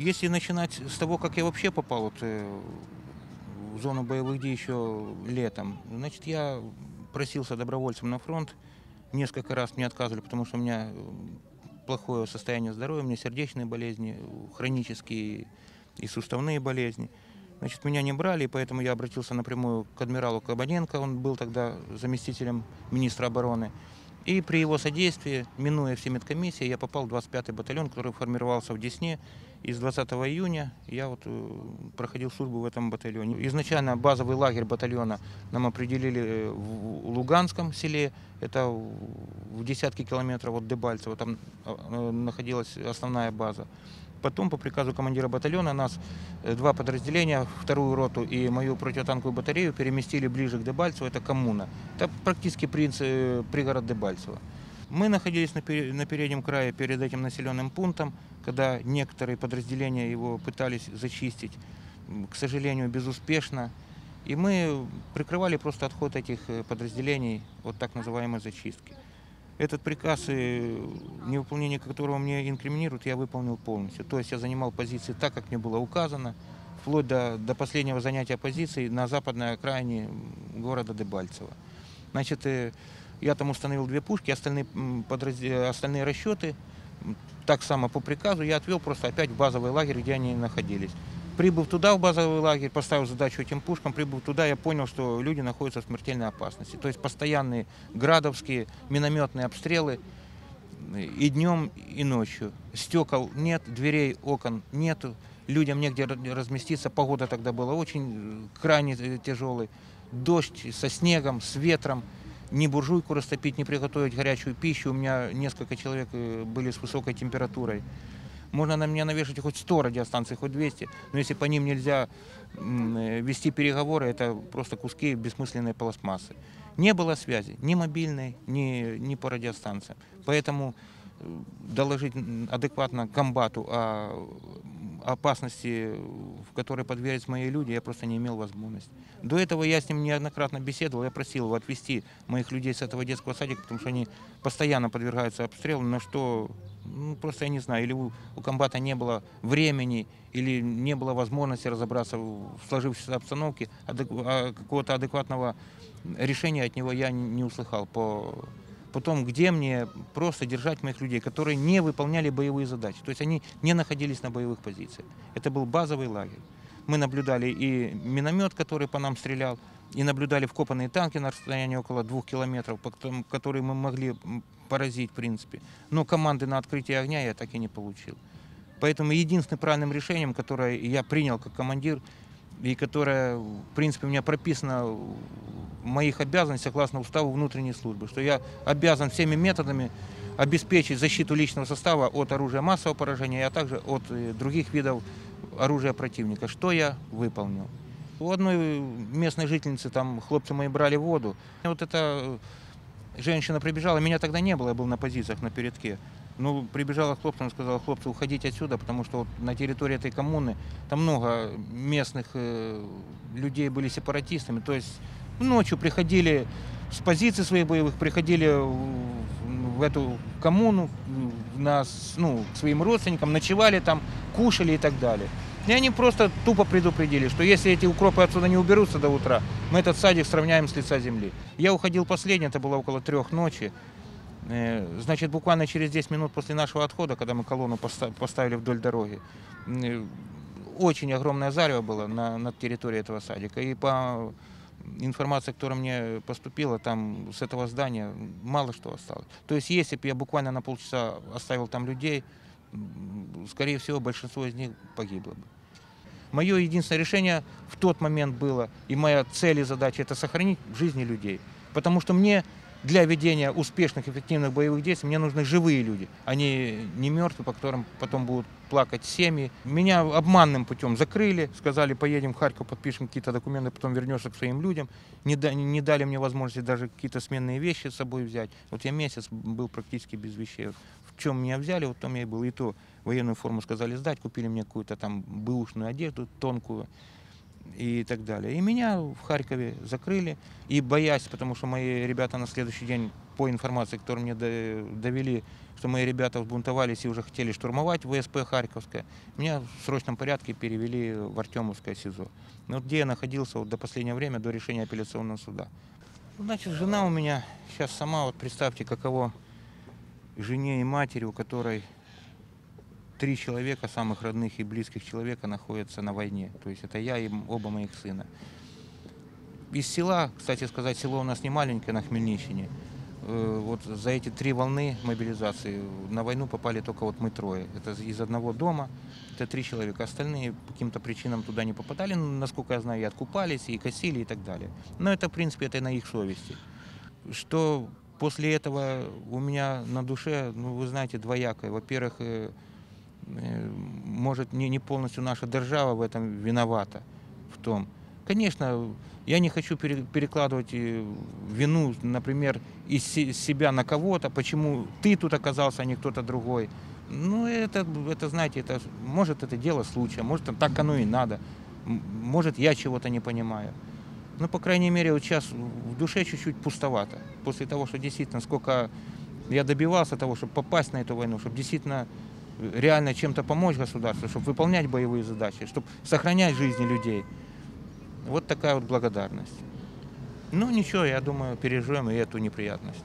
Если начинать с того, как я вообще попал вот, э, в зону боевых действий еще летом, значит, я просился добровольцем на фронт. Несколько раз мне отказывали, потому что у меня э, плохое состояние здоровья, у меня сердечные болезни, хронические и суставные болезни. Значит, меня не брали, и поэтому я обратился напрямую к адмиралу Кабаненко, он был тогда заместителем министра обороны. И при его содействии, минуя все медкомиссии, я попал в 25-й батальон, который формировался в Десне. И с 20 июня я вот э, проходил службу в этом батальоне. Изначально базовый лагерь батальона нам определили э, в Луганском селе, это в десятки километров от Дебальцева, там э, находилась основная база. Потом по приказу командира батальона нас два подразделения, вторую роту и мою противотанковую батарею переместили ближе к Дебальцеву, это коммуна. Это практически принцип, пригород Дебальцева. Мы находились на, на переднем крае перед этим населенным пунктом, когда некоторые подразделения его пытались зачистить, к сожалению, безуспешно. И мы прикрывали просто отход этих э, подразделений от так называемой зачистки. Этот приказ, невыполнение которого мне инкриминируют, я выполнил полностью. То есть я занимал позиции так, как мне было указано, вплоть до, до последнего занятия позиции на западной окраине города Дебальцево. Значит, э, я там установил две пушки, остальные, остальные расчеты, так само по приказу, я отвел просто опять в базовый лагерь, где они находились. Прибыв туда, в базовый лагерь, поставил задачу этим пушкам, прибыв туда, я понял, что люди находятся в смертельной опасности. То есть постоянные градовские минометные обстрелы и днем, и ночью. Стекол нет, дверей, окон нету, людям негде разместиться. Погода тогда была очень э, крайне э, тяжелой. Дождь со снегом, с ветром ни буржуйку растопить, ни приготовить горячую пищу. У меня несколько человек э, были с высокой температурой. Можно на меня навешать хоть 100 радиостанций, хоть 200, но если по ним нельзя э, вести переговоры, это просто куски бессмысленной пластмассы. Не было связи ни мобильной, ни, ни по радиостанциям. Поэтому э, доложить адекватно комбату о опасности, в которой подверглись мои люди, я просто не имел возможности. До этого я с ним неоднократно беседовал, я просил его отвезти моих людей с этого детского садика, потому что они постоянно подвергаются обстрелу, на что, ну, просто я не знаю, или у, у комбата не было времени, или не было возможности разобраться в сложившейся обстановке, а какого-то адекватного решения от него я не услыхал по потом где мне просто держать моих людей, которые не выполняли боевые задачи. То есть они не находились на боевых позициях. Это был базовый лагерь. Мы наблюдали и миномет, который по нам стрелял, и наблюдали вкопанные танки на расстоянии около двух километров, которые мы могли поразить, в принципе. Но команды на открытие огня я так и не получил. Поэтому единственным правильным решением, которое я принял как командир, и которое, в принципе, у меня прописано моих обязанностей согласно уставу внутренней службы, что я обязан всеми методами обеспечить защиту личного состава от оружия массового поражения, а также от э, других видов оружия противника. Что я выполнил? У одной местной жительницы там хлопцы мои брали воду. И вот эта женщина прибежала, меня тогда не было, я был на позициях на передке. Ну, прибежала к хлопцам сказала, хлопцы, уходите отсюда, потому что вот на территории этой коммуны там много местных э, людей были сепаратистами. То есть Ночью приходили с позиций своих боевых, приходили в эту коммуну, нас, ну, к своим родственникам, ночевали там, кушали и так далее. И они просто тупо предупредили, что если эти укропы отсюда не уберутся до утра, мы этот садик сравняем с лица земли. Я уходил последний, это было около трех ночи. Э, значит, буквально через 10 минут после нашего отхода, когда мы колонну поставили вдоль дороги, э, очень огромное зарево было на, на территории этого садика. И по информация, которая мне поступила, там с этого здания мало что осталось. То есть если бы я буквально на полчаса оставил там людей, скорее всего, большинство из них погибло бы. Мое единственное решение в тот момент было, и моя цель и задача, это сохранить жизни людей. Потому что мне для ведения успешных, эффективных боевых действий мне нужны живые люди, не, не мертвые, по которым потом будут плакать семьи. Меня обманным путем закрыли, сказали, поедем в Харьков, подпишем какие-то документы, потом вернешься к своим людям. Не, да, не дали мне возможности даже какие-то сменные вещи с собой взять. Вот я месяц был практически без вещей. В чем меня взяли, вот там я и был. И то военную форму сказали сдать, купили мне какую-то там бэушную одежду тонкую и так далее. И меня в Харькове закрыли, и боясь, потому что мои ребята на следующий день по информации, которую мне до- довели, что мои ребята взбунтовались и уже хотели штурмовать ВСП Харьковское, меня в срочном порядке перевели в Артемовское СИЗО. Ну, где я находился вот до последнего время, до решения апелляционного суда. Значит, жена у меня сейчас сама, вот представьте, каково жене и матери, у которой три человека, самых родных и близких человека, находятся на войне. То есть это я и оба моих сына. Из села, кстати сказать, село у нас не маленькое на Хмельниччине. Э, Вот за эти три волны мобилизации на войну попали только вот мы трое. Это из одного дома, это три человека. Остальные по каким-то причинам туда не попадали, ну, насколько я знаю, и откупались, и косили, и так далее. Но это, в принципе, это на их совести. Что после этого у меня на душе, ну, вы знаете, двоякое. Во-первых, э, может, не, не полностью наша держава в этом виновата в том. Конечно, я не хочу пере- перекладывать э, вину, например, из се- себя на кого-то, почему ты тут оказался, а не кто-то другой. Ну, это, это, знаете, это, может, это дело случая, может, так оно и надо, может, я чего-то не понимаю. Ну, по крайней мере, вот сейчас в душе чуть-чуть пустовато. После того, что действительно, сколько я добивался того, чтобы попасть на эту войну, чтобы действительно э, реально чем-то помочь государству, чтобы выполнять боевые задачи, чтобы сохранять жизни людей. Вот такая вот благодарность. Ну, ничего, я думаю, переживем и эту неприятность.